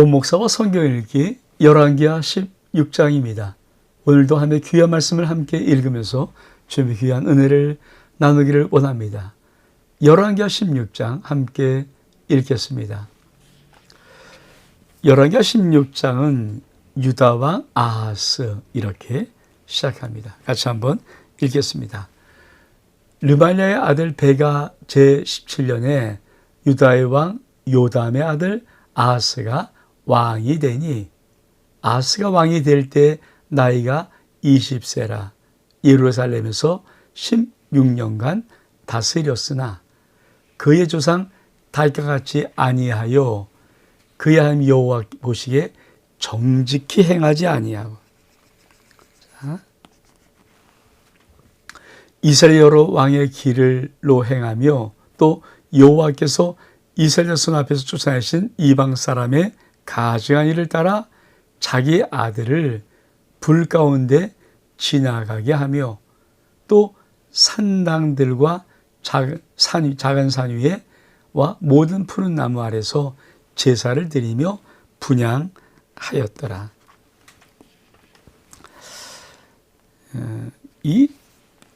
오목사와 성경 읽기 열왕기하 16장입니다. 오늘도 하나님의 귀한 말씀을 함께 읽으면서 주님의 귀한 은혜를 나누기를 원합니다. 열왕기하 16장 함께 읽겠습니다. 열왕기하 16장은 유다와 아하스 이렇게 시작합니다. 같이 한번 읽겠습니다. 르발랴의 아들 베가 제17년에 유다의 왕 요담의 아들 아하스가 왕이 되니 아하스가 왕이 될 때 나이가 20세라. 예루살렘에서 16년간 다스렸으나 그의 조상 다윗과 같이 아니하여 그의 하나님 여호와 보시기에 정직히 행하지 아니하고. 자, 이스라엘 여러 왕의 길을로 행하며 또 여호와께서 이스라엘 손 앞에서 쫓아내신 이방 사람의 가증한 일을 따라 자기 아들을 불 가운데 지나가게 하며 또 산당들과 작은 산, 작은 산 위에 와 모든 푸른 나무 아래서 제사를 드리며 분양하였더라. 어, 이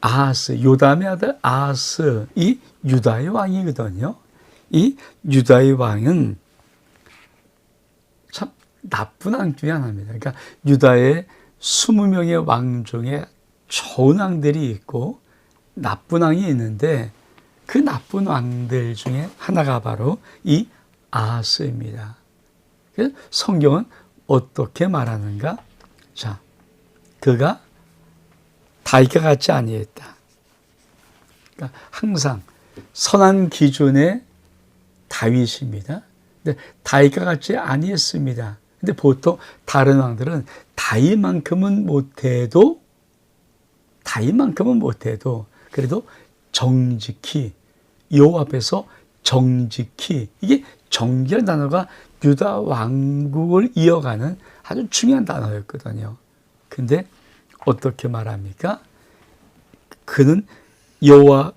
아하스, 요담의 아들 아하스, 이 유다의 왕이거든요. 이 유다의 왕은 참 나쁜 왕 중에 하나입니다. 그러니까 유다의 20명의 왕 중에 좋은 왕들이 있고 나쁜 왕이 있는데 그 나쁜 왕들 중에 하나가 바로 이 아하스입니다. 성경은 어떻게 말하는가? 자, 그가 다윗과 같지 아니했다. 그러니까 항상 선한 기준의 다윗입니다. 근데 다윗과 같지 아니했습니다. 근데 보통 다른 왕들은 다윗만큼은 못해도 다윗만큼은 못해도 그래도 정직히 여호와 앞에서 정직히 이게 정결 단어가 유다 왕국을 이어가는 아주 중요한 단어였거든요. 근데 어떻게 말합니까? 그는 여호와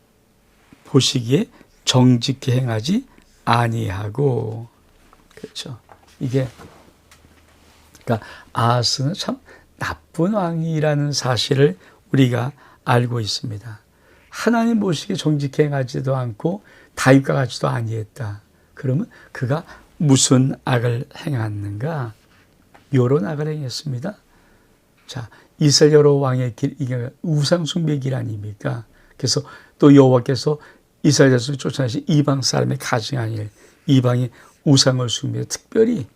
보시기에 정직히 행하지 아니하고 그렇죠. 이게 그러니까 아하스는 참 나쁜 왕이라는 사실을 우리가 알고 있습니다. 하나님 보시기에 정직히 행하지도 않고 다윗과 같지도 아니했다. 그러면 그가 무슨 악을 행했는가? 요런 악을 행했습니다. 자, 이스라엘 여러 왕의 길, 이게 우상 숭배 길 아닙니까? 그래서 또 여호와께서 이스라엘에서 쫓아내신 이방 사람의 가증한 일, 이방이 우상을 숭배, 특별히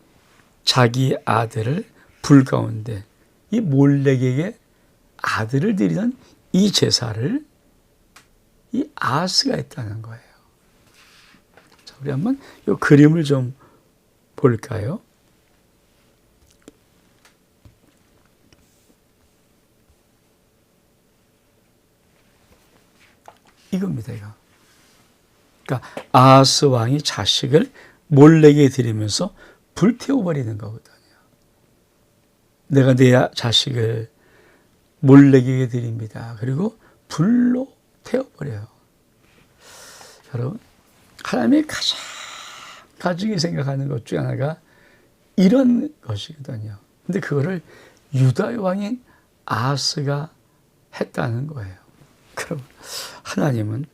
자기 아들을 불 가운데 이 몰렉에게 아들을 드리는 이 제사를 이 아스가 했다는 거예요. 자, 우리 한번 이 그림을 좀 볼까요? 이겁니다, 이거. 그러니까 아하스 왕이 자식을 몰래게 드리면서 불태워버리는 거거든요. 내가 내 자식을 몰래게 드립니다. 그리고 불로 태워버려요. 여러분, 하나님의 가장 가중히 생각하는 것중 하나가 이런 것이거든요. 근데 그거를 유다의 왕인 아하스가 했다는 거예요. 그럼 하나님은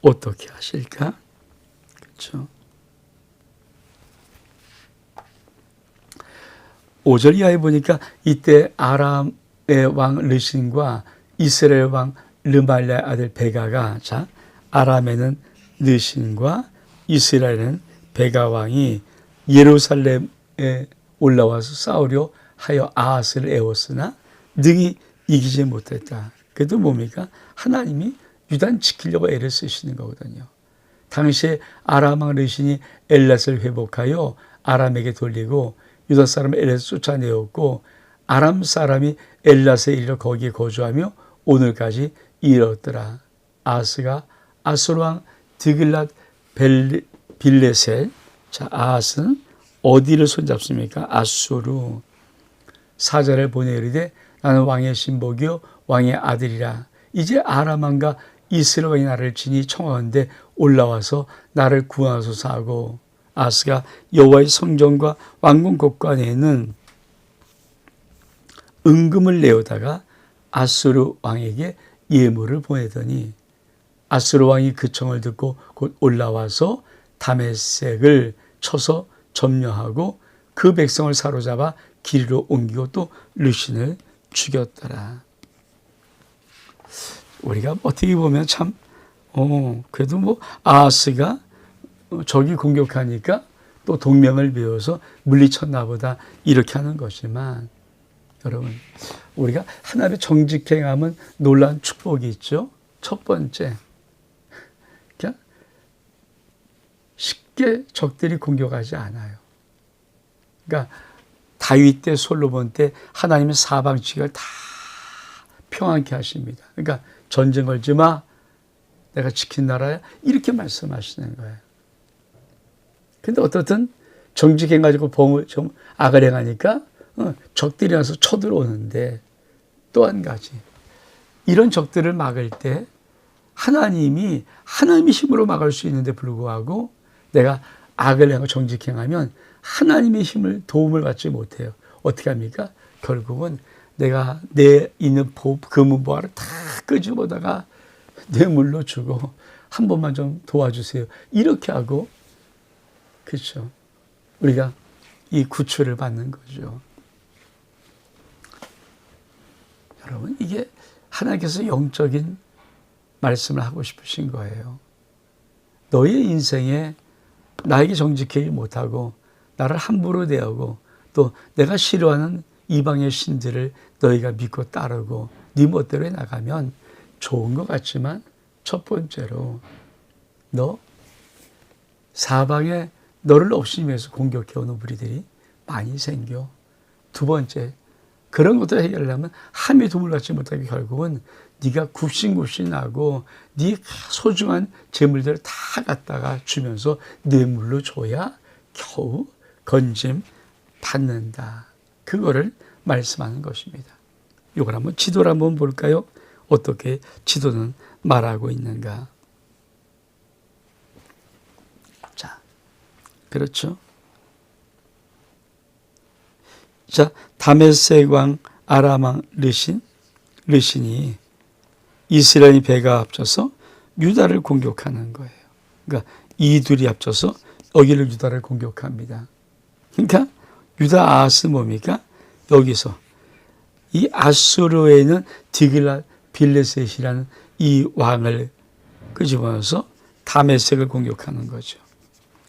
어떻게 하실까? 그렇죠. 5절 이하에 보니까 이때 아람의 왕 르신과 이스라엘 왕 르말랴 아들 베가가 자 아람에는 르신과 이스라엘은 베가 왕이 예루살렘에 올라와서 싸우려 하여 아하스를 애웠으나 능히 이기지 못했다. 그래도 뭡니까? 하나님이 유단 지키려고 애를 쓰시는 거거든요. 당시에 아람 왕 르신이 엘랏을 회복하여 아람에게 돌리고 유다 사람 엘랏을 쫓아내었고 아람 사람이 엘랏에 이르러 거기에 거주하며 오늘까지 이르렀더라. 아스가 아수르 왕 드글랏 빌레셀 자 아스는 어디를 손잡습니까? 아수르 사자를 보내 이르되 나는 왕의 신복이요 왕의 아들이라 이제 아람 왕과 이스라엘이 나를 지니 청하는데 올라와서 나를 구하소서 하고 아스가 여호와의 성전과 왕궁 곳간에는 은금을 내어다가 아수르 왕에게 예물을 보내더니 아수르 왕이 그 청을 듣고 곧 올라와서 다메섹을 쳐서 점령하고 그 백성을 사로잡아 길로 옮기고 또 르신을 죽였더라. 우리가 어떻게 보면 참, 어, 그래도 뭐, 아하스가 적이 공격하니까 또 동명을 배워서 물리쳤나 보다 이렇게 하는 것이지만, 여러분, 우리가 하나님의 정직행하면 놀라운 축복이 있죠. 첫 번째, 그냥 쉽게 적들이 공격하지 않아요. 그러니까 다윗 때 솔로몬 때 하나님의 사방치기를 다 평안케 하십니다. 그러니까 전쟁 걸지 마. 내가 지킨 나라야. 이렇게 말씀하시는 거예요. 근데 어떻든 정직해 가지고 범을 좀 악을 행하니까 어, 적들이 와서 쳐들어오는데 또 한 가지 이런 적들을 막을 때 하나님이 하나님의 힘으로 막을 수 있는데 불구하고 내가 악을 행하고 정직행하면 하나님의 힘을 도움을 받지 못해요. 어떻게 합니까? 결국은 내가 내 있는 보, 금은보화를 다 끄집어다가 뇌물로 주고 한 번만 좀 도와주세요. 이렇게 하고 그렇죠. 우리가 이 구출을 받는 거죠. 여러분 이게 하나님께서 영적인 말씀을 하고 싶으신 거예요. 너의 인생에 나에게 정직하지 못하고 나를 함부로 대하고 또 내가 싫어하는 이방의 신들을 너희가 믿고 따르고 네 멋대로 나가면 좋은 것 같지만 첫 번째로 너 사방에 너를 없이면서 공격해 오는 무리들이 많이 생겨. 두 번째 그런 것들 해결하려면 함이 도움을 받지 못하게 결국은 네가 굽신굽신하고 네 소중한 재물들을 다 갖다가 주면서 뇌물로 줘야 겨우 건짐 받는다. 그거를 말씀하는 것입니다. 이걸 한번 지도를 한번 볼까요? 어떻게 지도는 말하고 있는가? 그렇죠. 자, 다메섹 왕 아람왕 르신, 르신이 이스라엘 배가 합쳐서 유다를 공격하는 거예요. 그러니까 이둘이 합쳐서 여기를 유다를 공격합니다. 그러니까 유다 아하스 뭡니까? 여기서 이 아수르에는 디글라 빌레셋이라는 이 왕을 끄집어서 다메섹을 공격하는 거죠.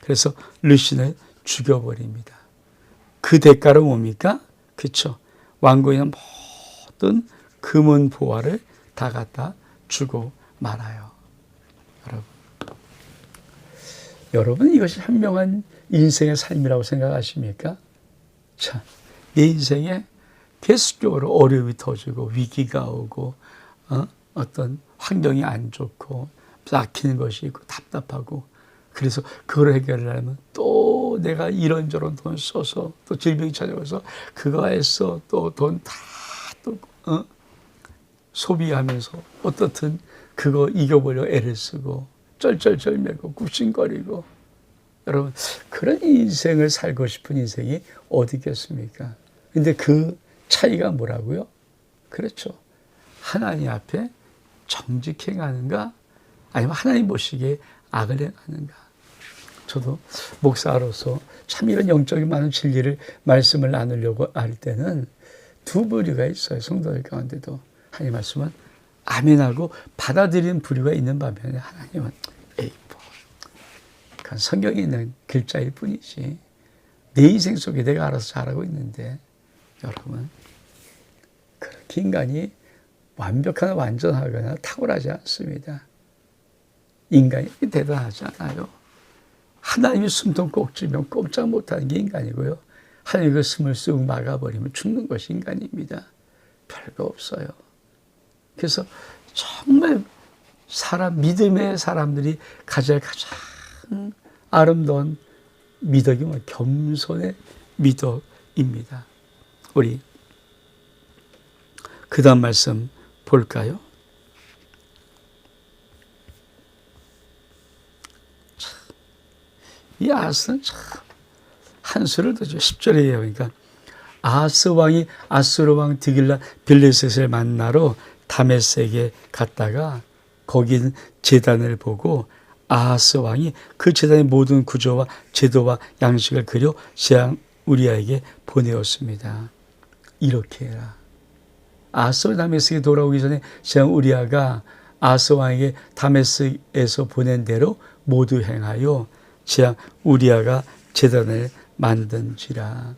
그래서 르신을 죽여버립니다. 그 대가로 뭡니까? 그쵸. 있는 모든 금은 보화를 다 갖다 주고 말아요. 여러분. 여러분, 이것이 현명한 인생의 삶이라고 생각하십니까? 자, 내 인생에 계속적으로 어려움이 터지고 위기가 오고 어? 어떤 환경이 안 좋고 막히는 것이 있고 답답하고 그래서 그걸 해결하려면 또 내가 이런저런 돈 써서 또 질병이 찾아와서 그거 했어 또돈 다또 어? 소비하면서 어떻든 그거 이겨보려 애를 쓰고 쩔쩔쩔매고 굽신거리고 여러분 그런 인생을 살고 싶은 인생이 어디 있겠습니까? 근데 그 차이가 뭐라고요? 그렇죠. 하나님 앞에 정직행하는가 아니면 하나님 보시기에 악을 행하는가. 저도 목사로서 참 이런 영적인 많은 진리를 말씀을 나누려고 할 때는 두 부류가 있어요. 성도들 가운데도. 하나님 말씀은 아멘하고 받아들이는 부류가 있는 반면에 하나님은 에이 뭐 그건 성경에 있는 글자일 뿐이지 내 인생 속에 내가 알아서 잘하고 있는데 여러분 그렇게 인간이 완벽하나 완전하거나 탁월하지 않습니다. 인간이 대단하지 않아요. 하나님이 숨통 꼭 쥐면 꼼짝 못하는 게 인간이고요. 하나님이 그 숨을 쑥 막아버리면 죽는 것이 인간입니다. 별거 없어요. 그래서 정말 사람, 믿음의 사람들이 가져야 가장 아름다운 미덕이 뭐 겸손의 미덕입니다. 우리 그 다음 말씀 볼까요? 이 아스는 참 한수를 더죠. 10절에 그러니까 아스 왕이 아스르 왕 디길라 빌레셋을 만나러 다메섹에 갔다가 거긴 재단을 보고 아하스 왕이 그 재단의 모든 구조와 제도와 양식을 그려 재앙 우리아에게 보내었습니다. 이렇게 해라. 아하스 다메섹에 돌아오기 전에 재앙 우리아가 아하스 왕에게 다메섹에서 보낸 대로 모두 행하여 재앙 우리아가 재단을 만든지라.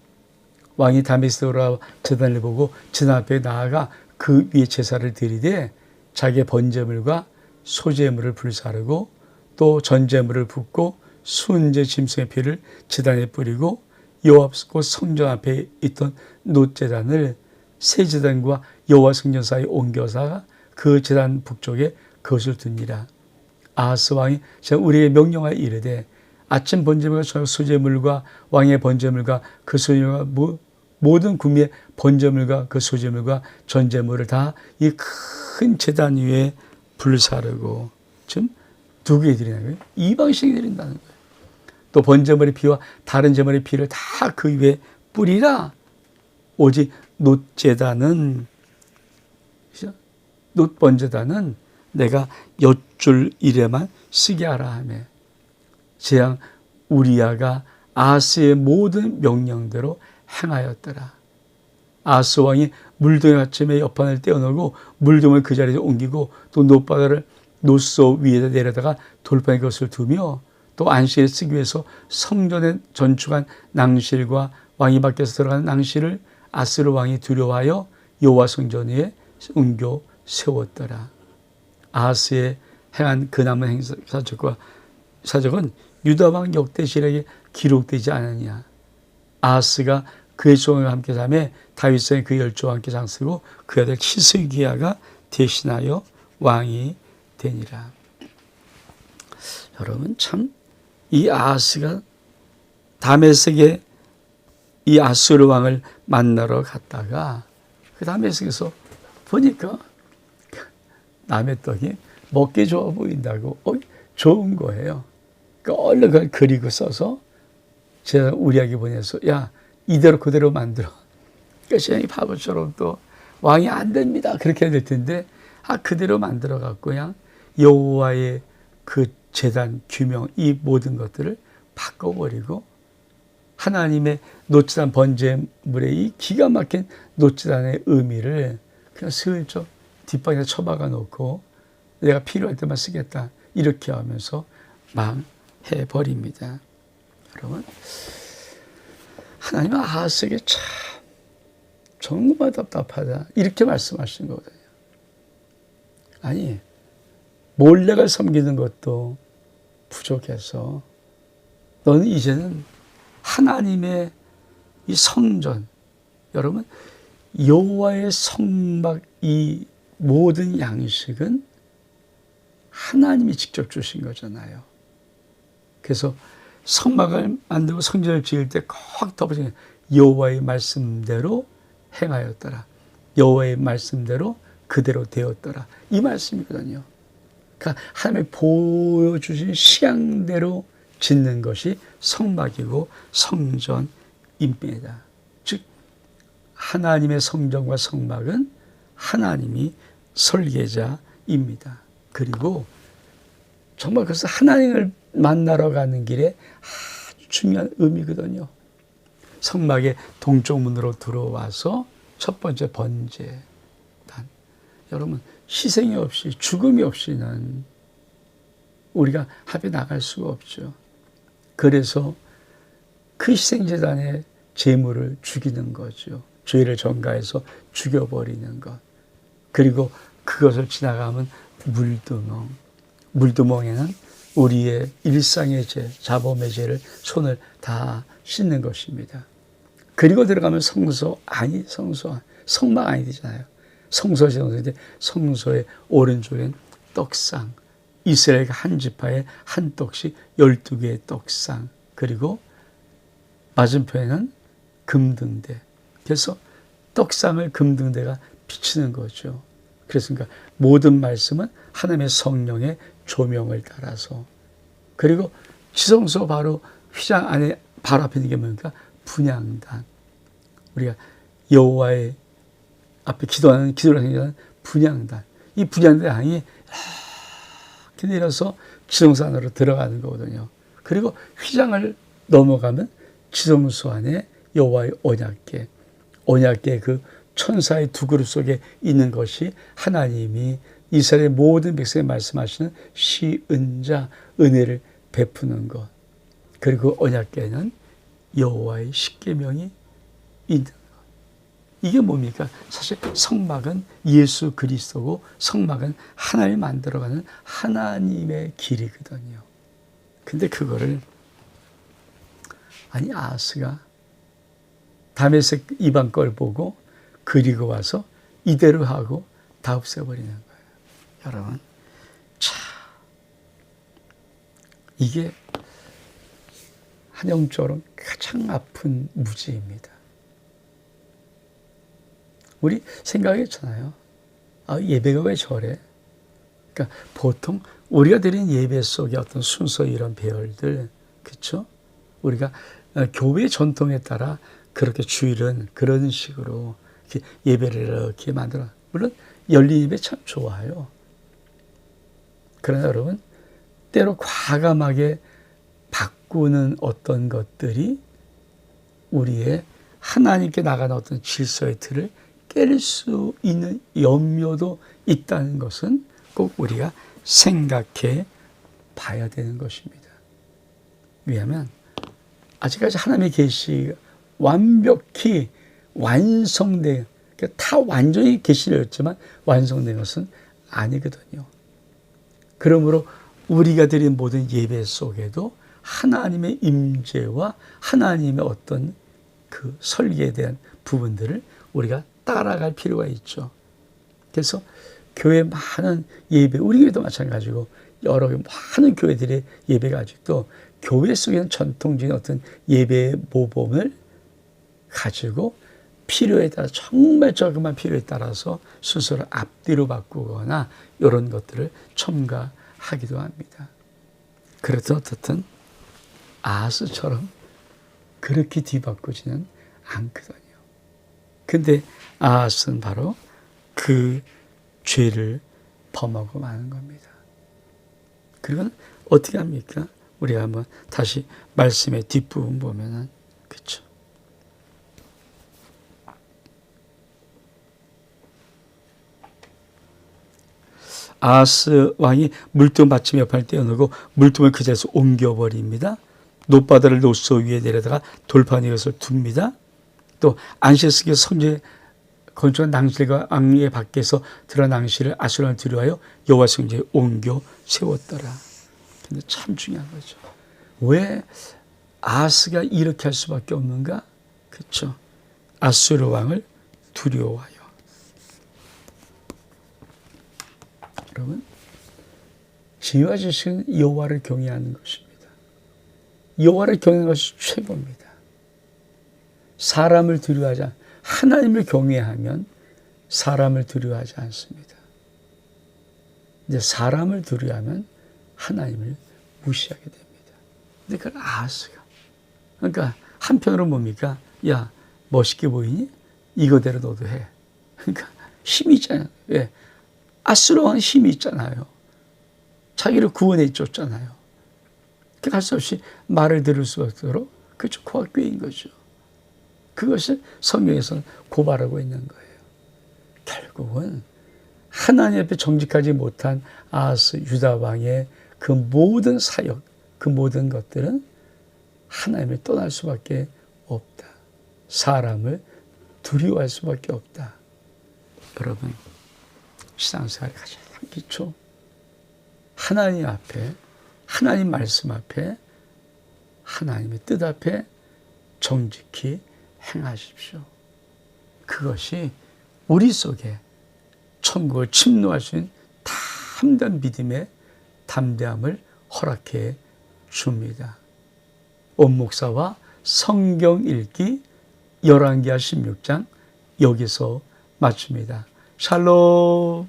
왕이 돌아와 재단을 보고 재단 앞에 나아가 그 위에 제사를 드리되 자기의 번제물과 소제물을 불사르고 또 전제물을 붓고 순제 짐승의 피를 제단에 뿌리고 여호와께 성전 앞에 있던 노제단을 새 제단과 여호와 성전 사이 옮겨서 그 제단 북쪽에 그것을 둡니다. 아하스 왕이 우리에게 명령하여 이르되 아침 번제물과 소제물과 왕의 번제물과 그 소제물과 모든 구미의 번제물과 그 소제물과 전제물을 다 이큰 제단 위에 불사르고 지금 누구에 드리는 거예요? 이방신이 드린다는 거예요. 또 번제물의 피와 다른 제물의 피를 다 그 위에 뿌리라. 오직 놋제단은 놋번제단은 내가 엿줄 일에만 쓰게 하라 하며 재앙 우리아가 아스의 모든 명령대로 행하였더라. 아스 왕이 물동이 아침에 옆판을 떼어놓고 물동을 그 자리에 옮기고 또 노바다를 노소 위에다 내려다가 돌판에 것을 두며 또 안식에 쓰기 위해서 성전에 전축한 낭실과 왕이 밖에서 들어가는 낭실을 아스르 왕이 두려워하여 여호와 성전 위에 옮겨 세웠더라. 아스의 행한 그 남은 행사 사적과 사적은 유다 왕 역대실에게 기록되지 않느냐. 아스가 그의 조항과 함께 삼에 다윗성의 그 열조와 함께 장쓰고 그 아들 치스기야가 대신하여 왕이 되니라. 여러분 참 이 아하스가 다메섹에 이 아수르 왕을 만나러 갔다가 그 다메섹에서 보니까 남의 떡이 먹기 좋아 보인다고 어, 좋은 거예요. 얼른 그걸 그리고 써서 제가 우리에게 보내서 야 이대로 그대로 만들어. 그러니까 시장이 바보처럼 또 왕이 안 됩니다. 그렇게 해야 될 텐데 아 그대로 만들어 갖고 그냥 여호와의 그 재단 규명 이 모든 것들을 바꿔버리고 하나님의 노치단 번제물의 이 기가 막힌 노치단의 의미를 그냥 슬쩍 뒷방에 처박아 놓고 내가 필요할 때만 쓰겠다 이렇게 하면서 망 해 버립니다. 여러분 하나님은 아하스에게 참 정말 답답하다 이렇게 말씀하시는 거거든요. 아니 몰래가 섬기는 것도 부족해서 너는 이제는 하나님의 이 성전 여러분 여호와의 성막 이 모든 양식은 하나님이 직접 주신 거잖아요. 그래서 성막을 만들고 성전을 지을 때 꼭 덮어진 여호와의 말씀대로 행하였더라. 여호와의 말씀대로 그대로 되었더라. 이 말씀이거든요. 그러니까 하나님이 보여주신 시향대로 짓는 것이 성막이고 성전입니다. 즉 하나님의 성전과 성막은 하나님이 설계자입니다. 그리고 정말 그래서 하나님을 만나러 가는 길에 아주 중요한 의미거든요. 성막의 동쪽 문으로 들어와서 첫 번째 번제. 여러분 희생이 없이 죽음이 없이는 우리가 합에 나갈 수가 없죠. 그래서 그 희생재단의 재물을 죽이는 거죠. 죄를 전가해서 죽여버리는 것. 그리고 그것을 지나가면 물두멍. 물두멍에는 우리의 일상의 죄, 자범의 죄를 손을 다 씻는 것입니다. 그리고 들어가면 성소 아니 성소 성막 아니 되잖아요. 성소 성소인데 성소의 오른쪽엔 떡상 이스라엘 한 지파에 한 떡씩 열두 개의 떡상 그리고 맞은편에는 금등대 그래서 떡상을 금등대가 비치는 거죠. 그래서 그러니까 모든 말씀은 하나님의 성령의 조명을 따라서 그리고 지성소 바로 휘장 안에 바로 앞에 있는 게 뭡니까? 분양단. 우리가 여호와의 앞에 기도하는 기도를 하는 분양단. 이 분양단 향이 이렇게 내려서 지성산으로 들어가는 거거든요. 그리고 휘장을 넘어가면 지성소 안에 여호와의 언약궤, 언약궤 그 천사의 두 그릇 속에 있는 것이 하나님이 이스라엘 모든 백성에 말씀하시는 시은자 은혜를 베푸는 것. 그리고 언약궤는 여호와의 십계명이 있는 것. 이게 뭡니까? 사실 성막은 예수 그리스도고 성막은 하나님 만들어가는 하나님의 길이거든요. 근데 그거를 아니 아스가 다메섹 이방 걸 보고 그리고 와서 이대로 하고 다 없애버리는. 여러분, 차 이게 한영처럼 가장 아픈 무지입니다. 우리 생각했잖아요. 아, 예배가 왜 저래? 그러니까 보통 우리가 드린 예배 속에 어떤 순서 이런 배열들, 그렇죠? 우리가 어, 교회 전통에 따라 그렇게 주일은 그런 식으로 예배를 이렇게 만들어. 물론 열린 예배 참 좋아요. 그러나 여러분, 때로 과감하게 바꾸는 어떤 것들이 우리의 하나님께 나가는 어떤 질서의 틀을 깰 수 있는 염려도 있다는 것은 꼭 우리가 생각해 봐야 되는 것입니다. 왜냐하면 아직까지 하나님의 계시가 완벽히 완성된 그러니까 다 완전히 계시였지만 완성된 것은 아니거든요. 그러므로 우리가 드린 모든 예배 속에도 하나님의 임재와 하나님의 어떤 그 설계에 대한 부분들을 우리가 따라갈 필요가 있죠. 그래서 교회 많은 예배, 우리 교회도 마찬가지고 여러 많은 교회들의 예배가 아직도 교회 속에는 전통적인 어떤 예배 모범을 가지고 필요에 따라 정말 조금만 필요에 따라서 순서를 앞뒤로 바꾸거나 이런 것들을 첨가하기도 합니다. 그래도 어떻든 아스처럼 그렇게 뒤바꾸지는 않거든요. 근데 아스는 바로 그 죄를 범하고 마는 겁니다. 그리고 어떻게 합니까? 우리가 한번 다시 말씀의 뒷부분 보면은 그렇죠. 아스 왕이 물두음 받침 옆을 떼어놓고 물두음을 그 자리에서 옮겨버립니다. 노바다를 노소 위에 내려다가 돌판 이것을 둡니다. 또 안시스기 선제 건축한 낭실과 왕의 밖에서 드러 낭실을 아수라를 들여하여 여호와 성전에 옮겨 세웠더라. 근데 참 중요한 거죠. 왜 아스가 이렇게 할 수밖에 없는가? 그렇죠. 아수르 왕을 두려워하여. 여러분, 지혜와 지식은 여호와를 경외하는 것입니다. 여호와를 경외하는 것이 최고입니다. 사람을 두려워하지 않, 하나님을 경외하면 사람을 두려워하지 않습니다. 이제 사람을 두려워하면 하나님을 무시하게 됩니다. 근데 그걸 아스가. 그러니까 한편으로 뭡니까? 야, 멋있게 보이니? 이거대로 너도 해. 그러니까 힘이 있잖아요. 왜? 아스로한 힘이 있잖아요. 자기를 구원해 줬잖아요. 할 수 없이 말을 들을 수 없도록 그죠 코가 꿰인 거죠. 그것을 성경에서는 고발하고 있는 거예요. 결국은 하나님 앞에 정직하지 못한 아스 유다 왕의 그 모든 사역, 그 모든 것들은 하나님을 떠날 수밖에 없다. 사람을 두려워할 수밖에 없다. 여러분, 신앙생활이 가장 기초. 하나님 앞에, 하나님 말씀 앞에, 하나님의 뜻 앞에 정직히 행하십시오. 그것이 우리 속에 천국을 침노할 수 있는 담대한 믿음의 담대함을 허락해 줍니다. 온 목사와 성경 읽기 11기하 16장 여기서 마칩니다. 샬롬